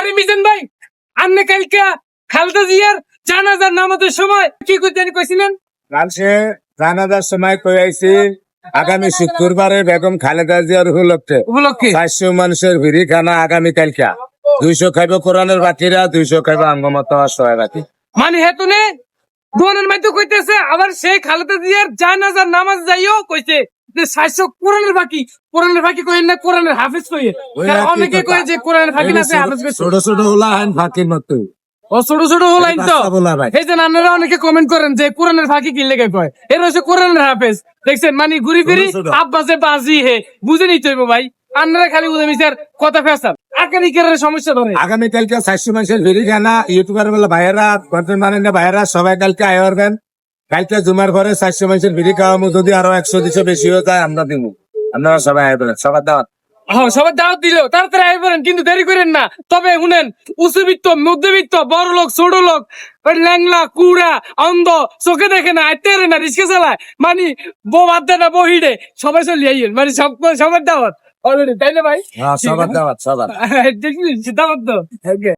আরে মিজান ভাই আপনি কালকে খালদা জিয়ার জানাজার নামাজের সময় কি করতে জানি কইছিলেন? কালকে জানাজার সময় কই আইছি? আগামী শুক্রবারে বেগম খালেদা জিয়ার উপলক্ষে উপলক্ষে? চারশো মানুষের ভিড়ি খানা আগামী কালকা। দুইশো খাইব কোরআনের বাকিরা দুইশো খাইব আঙ্গমত সহায় বাকি মানে হেতুনে দোয়ানের মধ্যে কইতেছে আবার সেই খালেদা জিয়ার জানাজার নামাজ যাইও কইছে। যে সাতশো কোরআনের বাকি কোরআনের বাকি কইেন না কোরআনের হাফিজ অনেকে। কয়ে যে কোরআনের ফাঁকি না সে হাফিজ ছোট ছোট ওলা হেন ফাঁকির মতো। ও ছোট ছোট হলাইন তো। বাচ্চা বলা ভাই। এই যে আপনারা অনেকে কমেন্ট করেন যে কোরআনের ফাঁকি কি লেগে কয়? এর হচ্ছে কোরআনের হাফেজ। দেখছেন মানে ঘুরি ফিরি। আব্বাসে বাজি হে বুঝে নিতে হইব ভাই। আপনারা খালি বুঝে মিশার কথা ফেসান। সমস্যা ধরে। আগামী কালকে চারশো মানুষের ভিড়ি খানা ইউটিউবার বলে ভাইয়েরা কন্টেন্ট মানে ভাইয়েরা সবাই কালকে আয় করবেন কালকে জুমার পরে চারশো মানুষের ভিড়ি খাওয়াবো যদি আরও একশো দুশো বেশি হয়ে যায় আমরা দিব আপনারা সবাই আয় করবেন সবার দাওয়াত। হ্যাঁ সবাই দাওয়াত দিল তাড়াতাড়ি আই পারেন কিন্তু দেরি করেন না। তবে শুনেন উচ্চবিত্ত মধ্যবিত্ত বড় লোক ছোট লোক ল্যাংলা কুড়া অন্ধ চোখে দেখে না আইতে না রিস্কে চালায়। মানে বউ বাদ দেয় না বহিড়ে সবাই চলে আইয়েন মানে সব সবার দাওয়াত। অলরেডি তাই না ভাই? হ্যাঁ সবার দাওয়াত সবার। দেখলি দাওয়াত তো। Okay.